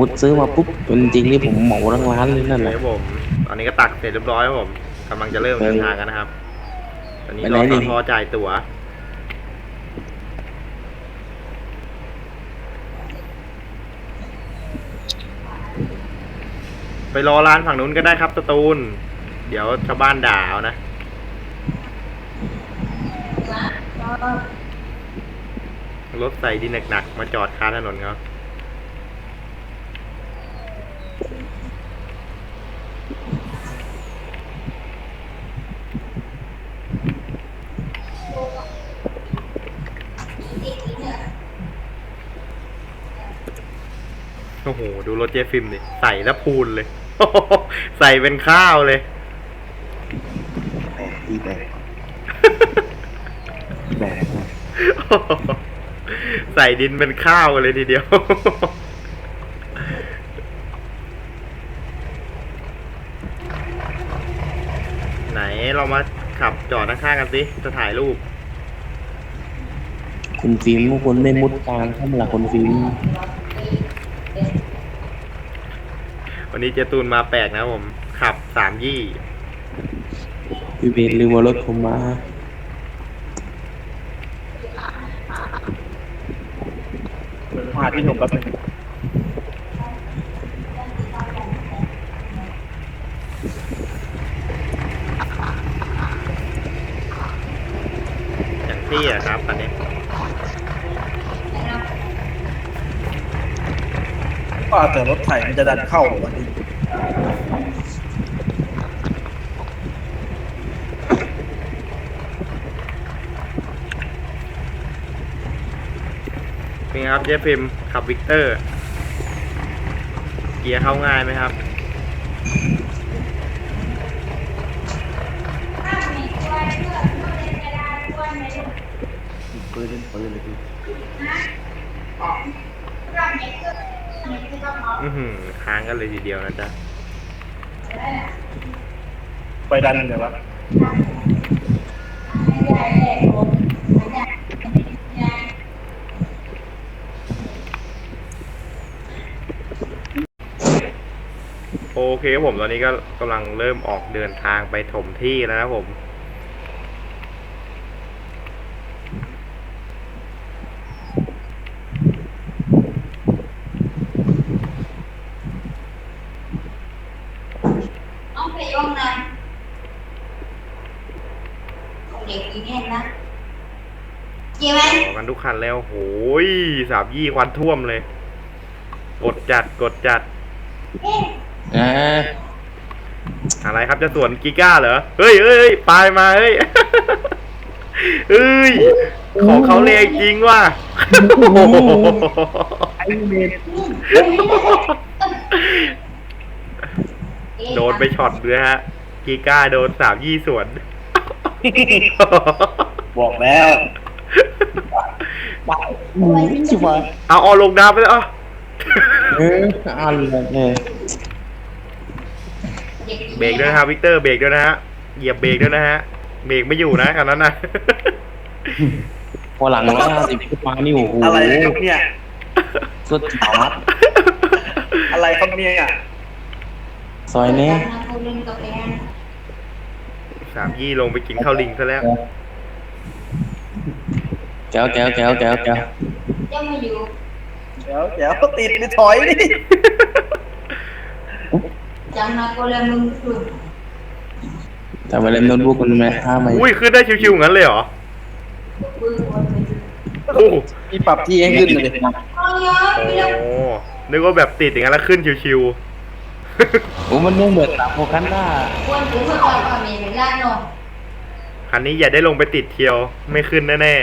มติซื้อมาปุ๊บจริงๆนี่ผมเหมาทั้งร้านเลยนั่นแหเลละยครับผมตอนนี้ก็ตักเสร็จเรียบร้อยครับผมกำลังจะเริ่มเดินทางกันนะครับ ตอนนี้ไปรไหนอนี่สพจ่ายตั๋วไปรอร้านฝั่งนู้นก็ได้ครับสตูลเดี๋ยวชาวบ้านด่าเอานะ รถใส่ดินหนักๆ มาจอดคาถนนเขา หดูรถเจฟิล์มดิใส่แล้วพูนเลย ใส่เป็นข้าวเลยแบกที่แบกแบกนะใส่ดินเป็นข้าวกันเลยทีเดียว ไหนเรามาขับจอดข้างๆกันสิ จะถ่ายรูป คุณฟิล์มคุณไม่มุดกลางข้างหลังคุณฟิล์ม วันนี้เจตูนมาแปลกนะผม ขับสามยี่ พี่เบสลืมว่ารถผมมาพาที่หนุ่มแป๊บนึงอย่างที่อะครับคันนี้ ว่าแต่รถไถมันจะดันเข้าเหรอวันนี้เป็นไงครับเจฟิล์มขับวิกเตอร์ เกียร์เข้าง่ายไหมครับ ปืนเล่นปืนเลยพี่ อือหือค้างกันเลยทีเดียวนะจ๊ะไปดันเดี๋ยววะโอเคครับผมตอนนี้ก็กำลังเริ่มออกเดินทางไปถมที่แล้วนะครับผม น้องไปย่องนะของเด็กนี้แน่นนะ เกี่ยวไหมออกกันทุกคันแล้วโหยสามยี่ควันท่วมเลย กดจัดกดจัดอ่าอะไรครับจะสวนกิก้าเหรอ เฮ้ยเฮ้ยเฮ้ยปลายมาเฮ้ย เฮ้ย ของเขาเลยจริงว่ะไอ้เมนโดนไปช็อตเลยฮะกีก้าโดนสามยี่สวน บอกแล้ว อืมชิบหายเอาเอาลงน้ำไปแล้วเอาเอออันเลยเนี่ยเบรกด้วยนะครับวิกเตอร์เบรกด้วยนะฮะเหยียบเบรกด้วยนะฮะเบรกไม่อยู่นะคันนั้นนะพอหลังร้อยห้าสิบขึ้นมานี่โอ้โหอะไรครับเนี่ยสุดขาดอะไรครับเนี่ยซอยนี้สามยี่ลงไปกินข้าวลิงซะแล้ว แก้วแก้วแก้วแก้วแก้วยังไม่อยู่เดี๋ยวเดี๋ยวติดไปถอยดิจังนะก็เลยมึงสุดแต่มาเล่นโน้ตบุ๊กมันไม่ห้ามไม่อุ้ยขึ้นได้ชิวๆงั้นเลยเหรอปืนคนไปดูโอ้โหมีปรับที่ให้ขึ้นเลยเอาเยอะไปแล้วโอ้นึกว่าแบบติดอย่างนั้นแล้วขึ้นชิวโอ้มันไม่เหมือนสามโฟกันหน้าควรถึงเมื่อก่อนก็มีเวลาเนาะๆคันนี้อย่าได้ลงไปติดเที่ยวไม่ขึ้นแน่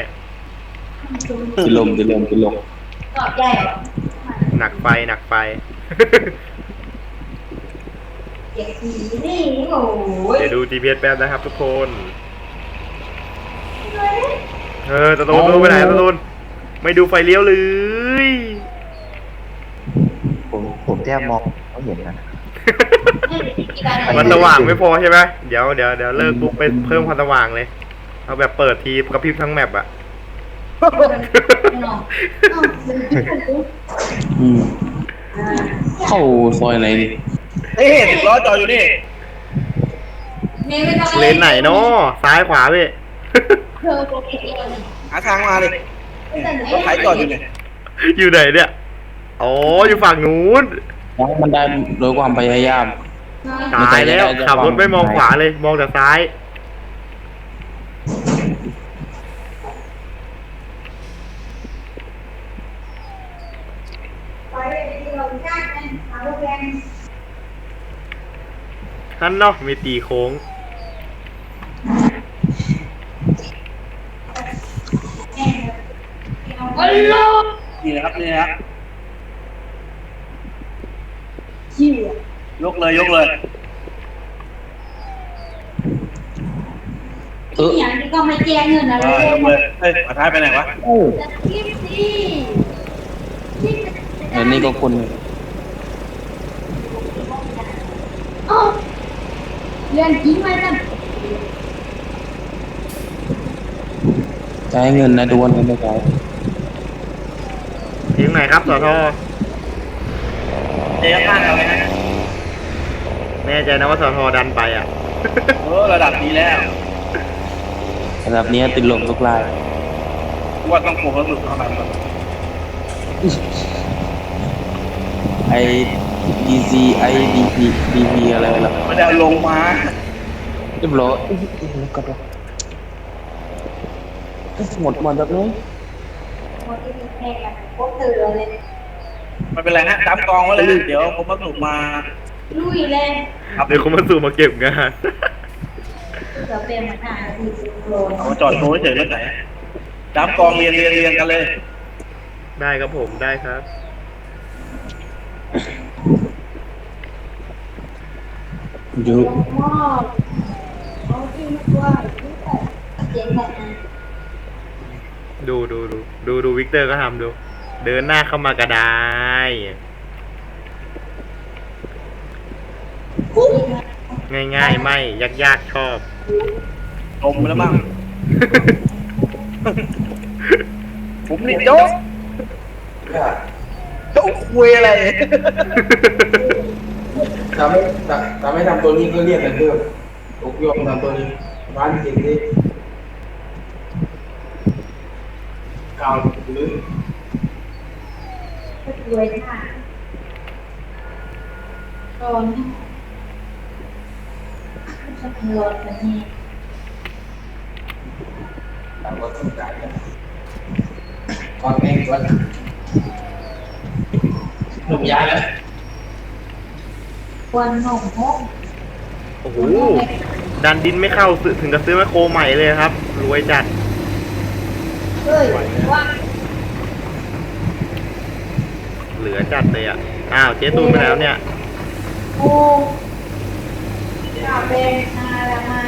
ติลมติลมติลมก็ใหญ่ๆหนักไฟหนักไฟเด็กผีนี่โอ้ยเดี๋ยวดู GPS แป๊บนะครับทุกคน เออตะตูนตะตูนไปไหนตะตูนไม่ดูไฟเลี้ยวเลยผมผมแทบมองไม่เห็นนะมันสว่างไม่พอใช่ไหมเดี๋ยวเดี๋ยวเดี๋ยวเลิกปุ๊บไปเพิ่มความสว่างเลย เอาแบบเปิดทีกระพริบทั้งแมปอะน้ องอืมเข้าซอยไหนดิเฮ้ยสิบล้อจอดอยู่นี่ เลนไหนเนาะซ้ายขวาพี่เธอโปรเกตเองหาทางมาดิรถไถจอดอยู่เนี่ยอยู่ไหนเนี่ย อ๋อ อยู่ฝั่งนู้นย้ายมันได้โดยความพยายาม ตายแล้ว ขับรถไม่มองขวาเลย มองแต่ซ้าย ไปที่เราจ้างกันหาโรงแรม ท่านเนาะมีตีโค้งฮัลโหลนี่นะครับนี่นะครับเชี่ยยกเลยยกเลย เอออย่างนี้ก็ไม่แจ้งเงินอะไรเออยกเลยเฮ้ยมาท้ายไปไหนวะจะคิดสิคิดเดี๋ยวนี้ก็คนโอ้ เรียนจริงไหมท่านใช้เงินนะดวนกันไม่ใช้ทีมไหนครับสอทอเจ๊ข้างเราเลยนะแน่ใจนะว่าสอทอดันไปอะเออระดับนี้แล้วระดับนี้ติดลมทุกรายกูว่าต้องโผล่หลุดเข้ามาก่อ นไอ DC ไอ DP DP อะไรล่ะไม่ได้เอาลงมาเรียบร้อยอุ๊ยแล้วก็หมดหมดแบบนี้โมที่มีแพงกันพวกเตือเลยไม่เป็นไรนะตามกองไว้เลย เดี๋ยวผมมาถูกมาลุยเลยเดี๋ยวคุณมาสู่มาเก็บงานเกือบเป็นมาหาสี่สิบโลเอามาจอดโชว์เฉยๆรถไหนตามกองเรียงเรียงเรียงกันเลย ได้ครับผมได้ครับ ยู่มากเอาที่มาด้วยเจ๊งแบบนั้นดูดูดูดูดูวิกเตอร์ก็ทำดู เดินหน้าเข้ามากระไดง่ายๆไม่ ยากๆชอบชมไปแล้วมั้งผมนี่โจ๊กโจ๊กคุยอะไร ทำให้ทำให้ทำตัวนี้ก็เรียกกันเพิ่มถูกยอมทำตัวนี้บ้านกินนี่กาวหรือรวยค่ะตอนสักเงินแบบนี้ทำก็ต้องการก่อนเองก่อนหนุ่มยาแล้ว วันหนุ่มห้องโอ้โห ดันดินไม่เข้าซื้อถึงกับซื้อแมคโครใหม่เลยครับ รวยจัดเฮ้ยว่าเหลือจัดเลยอะ อ้าว เจ๊ตูนไปแล้วเนี่ยโอ้จะเป็นอะไรมา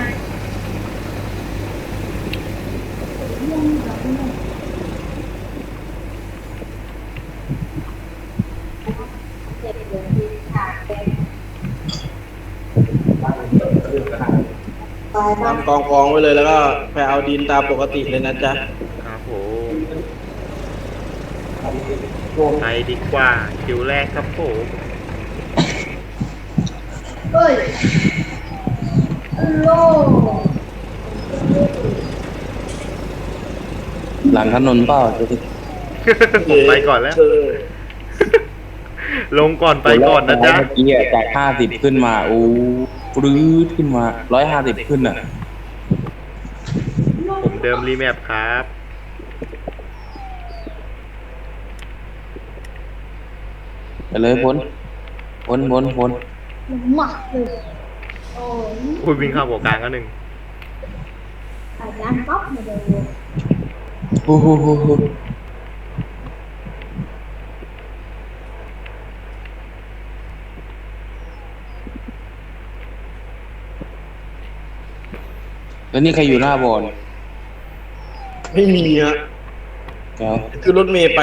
เจ็บเหลืองดีขาดเป็น บ้านเดียวเรื่องขนาด ตายบ้าตางมกองกองไว้เลยแล้วก็ไปเอาดินตามปกติเลยนะจ๊ะครับผมโกงไปดีกว่าคิวแรกครับผมเฮ้ยโลหลังถนนเปล่าจะผมไปก่อนแล้วเออลงก่อนไปก่อนนะจ๊ะเมื่อกี้อะจากห้าสิบขึ้นมาโอ้ ปรื้ดขึ้นมาร้อยห้าสิบขึ้นอะ ผมเดิมรีแมปครับ ไปเลยพ้นพ้นพ้นพ้นหมักเลยโอ้ยคุยวิ่งเข้าหัวกลางก็หนึ่งอาจารย์ป๊อปมาเลยฮู้ฮู้ฮู้ฮู้ แล้วนี่ใครอยู่หน้าบอลไม่มีฮะแก้วคือรถเมย์ไป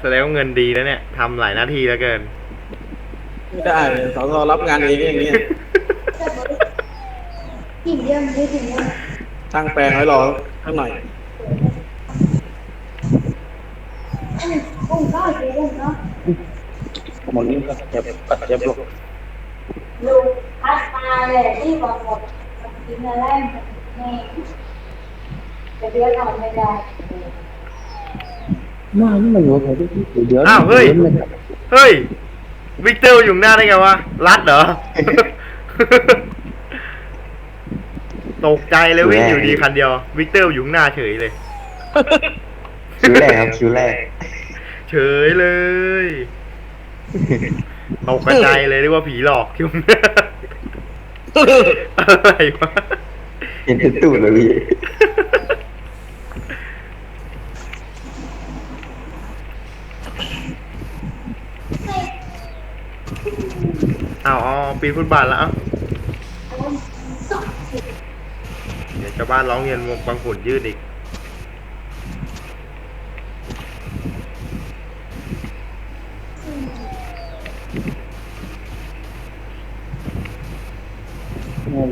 แสดงว่าเงินดีแล้วเนี่ยทำหลายหน้าที่แล้วเกิน ไม่ได้เลยสทรับงานเองอย่างเงี้ยกี่เรื่องไม่ถึงว่าช่างแปลงไว้รอข้างหน่อยกุ้งก็อยู่กุ้งเนาะหมดนี้ก็เจ็บก็เจ็บลูก ลูกพัดมาเลยที่บอกหมดกินอะไรนี่จะเดือดร้อนไม่ได้หน้านี่มันอยู่แถวที่เดี๋ยวอ้าวเฮ้ย เฮ้ย วิกเตอร์อยู่ข้างหน้าได้ไงวะ รัดเหรอ ตกใจเลยวิ่งอยู่ดีคันเดียว วิกเตอร์อยู่ข้างหน้าเฉยเลย คิวแรกครับคิวแรก เฉยเลย ตกกระจายเลยเรียกว่าผีหลอกที่ข้างหน้าอะไรวะเห็นเป็นตูดเลยพี่เอาเอาเอาปีนฟุตบาทแล้วเอาเดี๋ยวชาวบ้านร้องเรียนวงบางขุนยืดอีก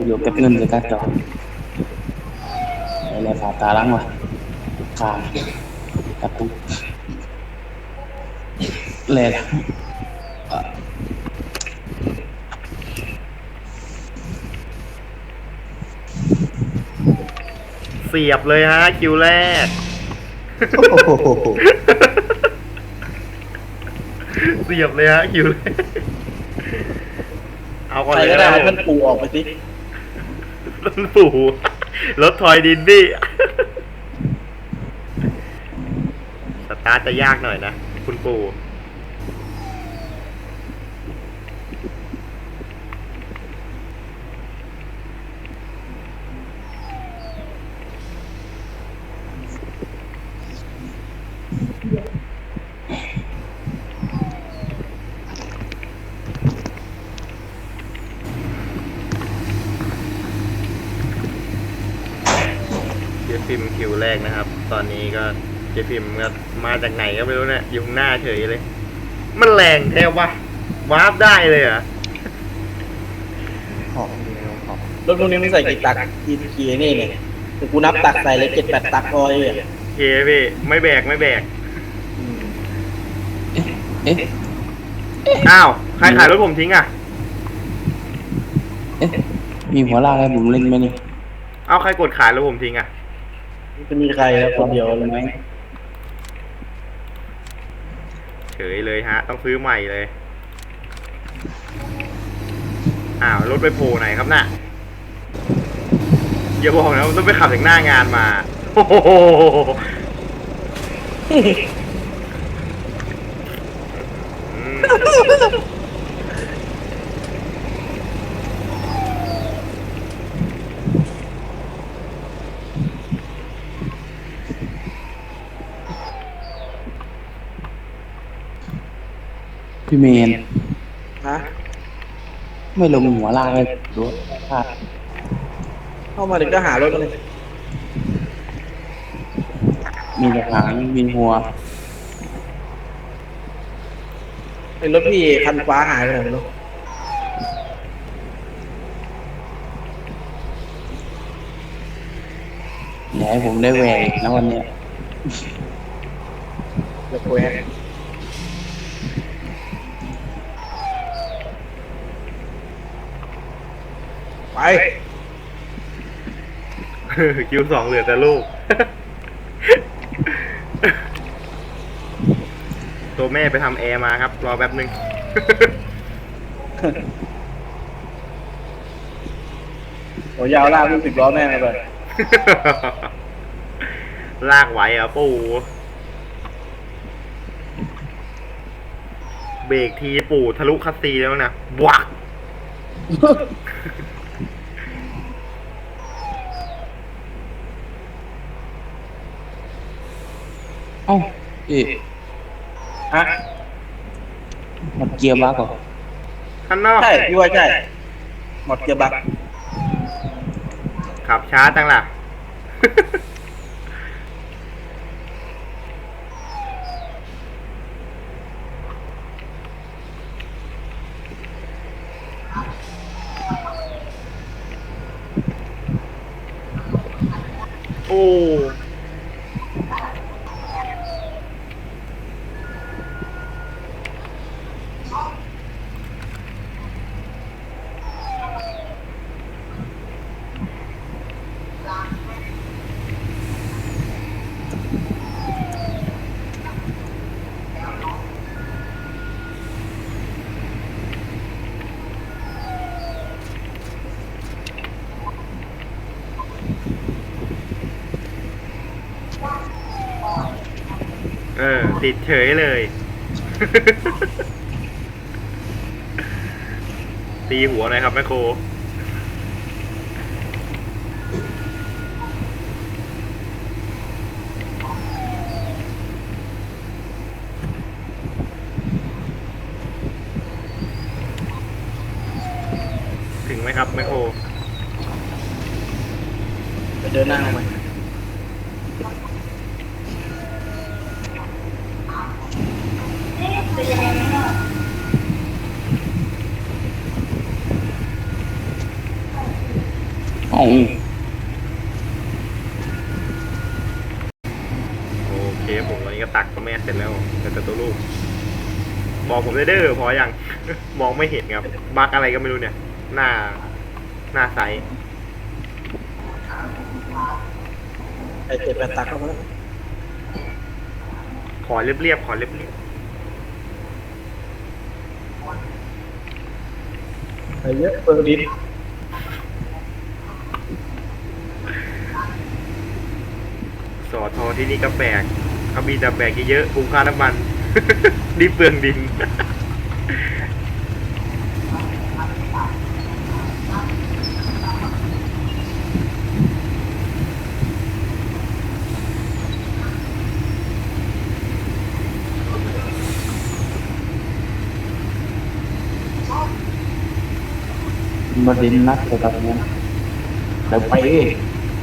อยู่เก็บเงินจะกัดจออะไรผ่าตาล้างวะคางกระตุกเลย เสียบเลยฮะ คิวแรกโอ้โหเสียบเลยฮะ คิวแรก เอาก่อนใครเลยก็ก็ได้ได้ท่านปู่ออกไปสิรถ ปู่รถทอยดินดี้ สตาร์ทจะยากหน่อยนะ คุณปู่ เจฟิมคิวแรกนะครับ ตอนนี้ก็เจฟิ มก็มาจากไหนก็ไม่รู้เนี่ยอยู่ข้างหน้าเฉยเลย มันแรงแท้วะวาร์ปได้เลยเหรอขอบเดียวขอบรถพวกนี้ไม่ใส่กี่ตักกี่กี่นี่เนี่ยแต่กูนับตักใส่เลยเจ็ดแปดตักพอเลยอะโอเคพี่ไม่แบกไม่แบกเอ๊ะ อ้าวใครขายรถผมทิ้งอะ เอ๊ะ มีหัวลากให้ผมเล่นไหมนี่เอาใครกดขายรถผมทิ้งอะจะมีใครแล้วคนเดียวเลยไหม เฉยเลยฮะ ต้องซื้อใหม่เลย อ้าวรถไปโผล่ไหนครับน่ะอย่าบอกนะว่าต้องไปขับจากหน้างานมาโอ้โหอืม พี่เมนฮะไม่ลงหัวลากเลยดูพลาดเข้ามาเด็กก็หารถกันเลยมีแต่หางมีหัวเป็นรถพี่คันฟ้าหายไปไหนไม่รู้อย่าให้ผมได้แหวกอีกนะวันเนี้ยเดี๋ยวแควะ ไปคิวสองเหลือแต่ลูก ตัวแม่ไปทำแอร์มาครับ รอแป๊บหนึ่งหัวยาวลากลูกสิบล้อแม่งเลยลากไหวเหรอะปู่เบรกทีปู่ทะลุคัสซีแล้วนะวัก เอ้าเอ๊ะฮะมันเกียร์บ้าก่อนข้างนอกใช่พี่ว่าใช่ หมดเกียร์บักขับช้าจังล่ะ โอ้ ติดเฉยเลย ตีหัวหน่อยครับแม่โคถึงไหมครับแม่โค ไปเดินหน้าเข้าไป อ๋อ โอเคผมวันนี้ก็ตักตัวแม่เสร็จแล้วแต่แต่ตัวลูกบอกผมได้เด้อพอยังมองไม่เห็นครับบักอะไรก็ไม่รู้เนี่ย หน้า หน้าใสไปเจ็ดแปดตักเข้ามาแล้วขอเรียบๆขอเรียบไปเยอะเปิดดินๆสอทอที่นี่ก็แบก เขามีแต่แบกเยอะๆคุ้มค่าน้ำมัน ดิเปลืองดิน มาดินนัดไปแบบนี้เดี๋ยวไป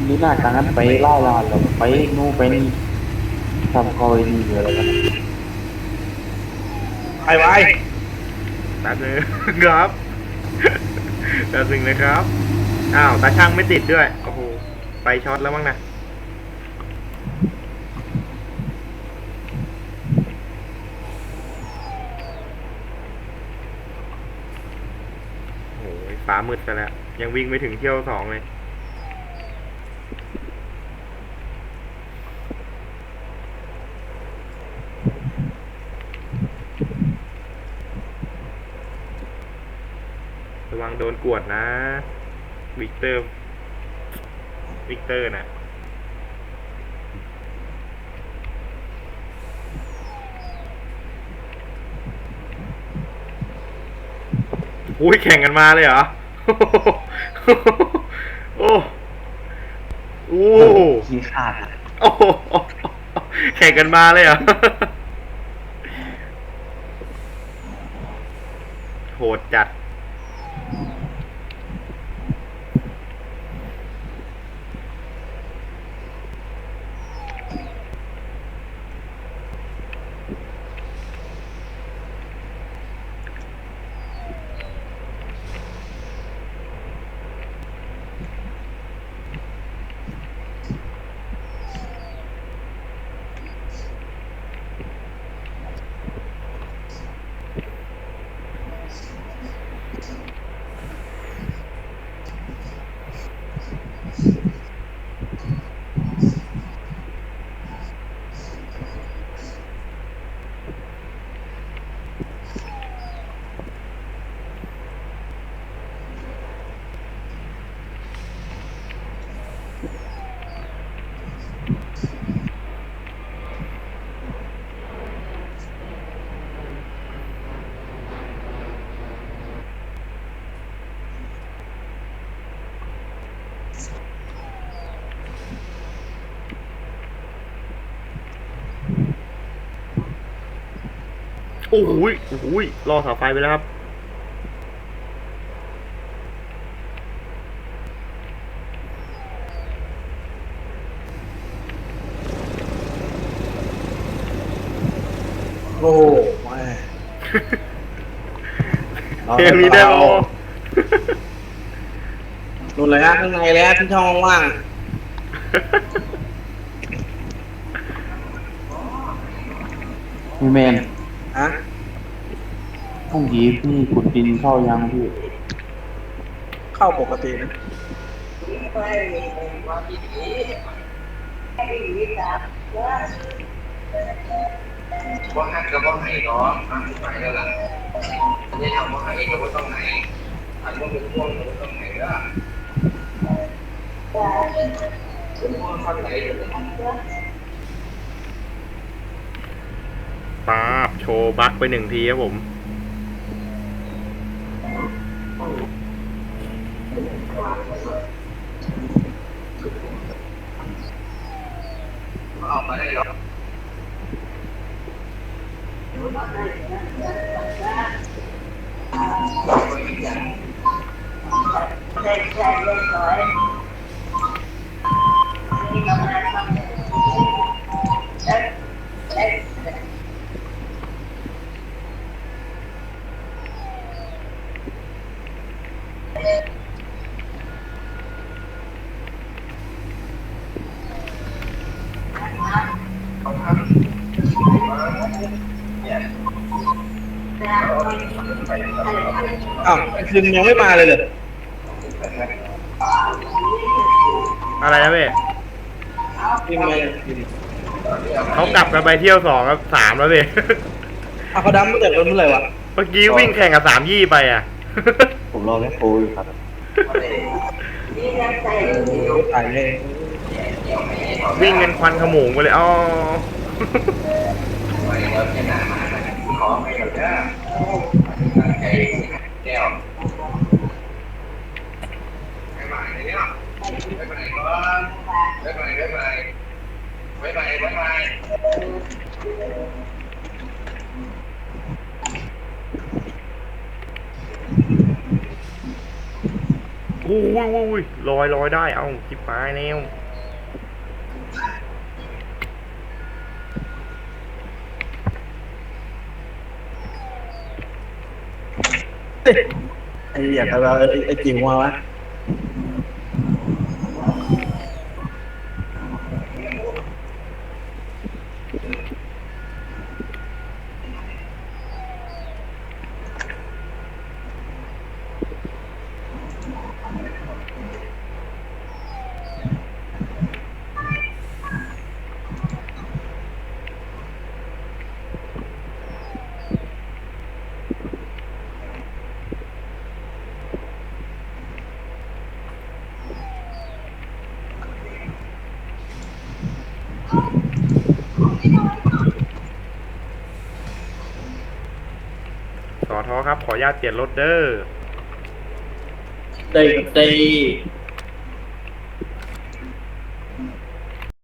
นี่หน้าการนั้นไปไล่ลาเราไปนู่นไปนี่ ทำคอยนี่เยอะแล้วกันไปไปแป๊บนึงครับแป๊บนึงนะครับ อ้าว ตาช่างไม่ติดด้วย โอ้โหไปช็อตแล้วมั้งนะโอ้ยฟ้ามืดซะแล้ว ยังวิ่งไม่ถึงเที่ยวสองเลย ระวังโดนกวดนะ วิกเตอร์ วิกเตอร์นะอุ้ยแข่งกันมาเลยเหรอ โอ้โอ้โหขี้ขาดอะโอ้โหแข่งกันมาเลยเหรอ โหดจัด อ้โหยโอ้โหยรอเสาไฟไปแล้วครับ โอ้โหแม่เพลงนี้ได้โอนู่นเลยฮะข้างในเลยฮะที่ช่องว่างพี่แมนๆ ฮะพรุ่งนี้พี่ขุดดินเข้ายังพี่เข้าปกตินะว่าหันก็ว่าไหนเนาะหันไปแล้วล่ะอันนี้ทำว่าไหนก็ว่าต้องไหนอันว่าเป็นพวกก็ต้องไหนล่ะเป็นพวกข้างไหนเลย ป้าบโชว์บั๊กไปหนึ่งทีครับผมออ กมาได้แล้วอ้าวไอ้ซึงยังไม่มาเลยเลยอะไรนะเว้ยยังไงเขากลับกันไปเที่ยวสองครับสามแล้วเว้ยอ้าวเขาดำตั้งแต่เมื่อไหร่วะเมื่อกี้วิ่งแข่งกับสามยี่ไปอะ ผมรอแค่โคอยู่ครับตายเลยวิ่งกันควันขโมงไปเลยอ๋อขอให้กับย่าใจแก้วไปใหม่ เนี่ยไปใหม่ก่อนไปใหม่ไปใหม่ไปใหม่ไปใหม่โอ้ยโอ้ยลอยลอยได้ เอ้าจิบปลายแล้วไอ้อยากเอาไอ้ไอ้จิ๋วมาวะ ครับ ขออนุญาตเปลี่ยนรถเด้อ ได้ได้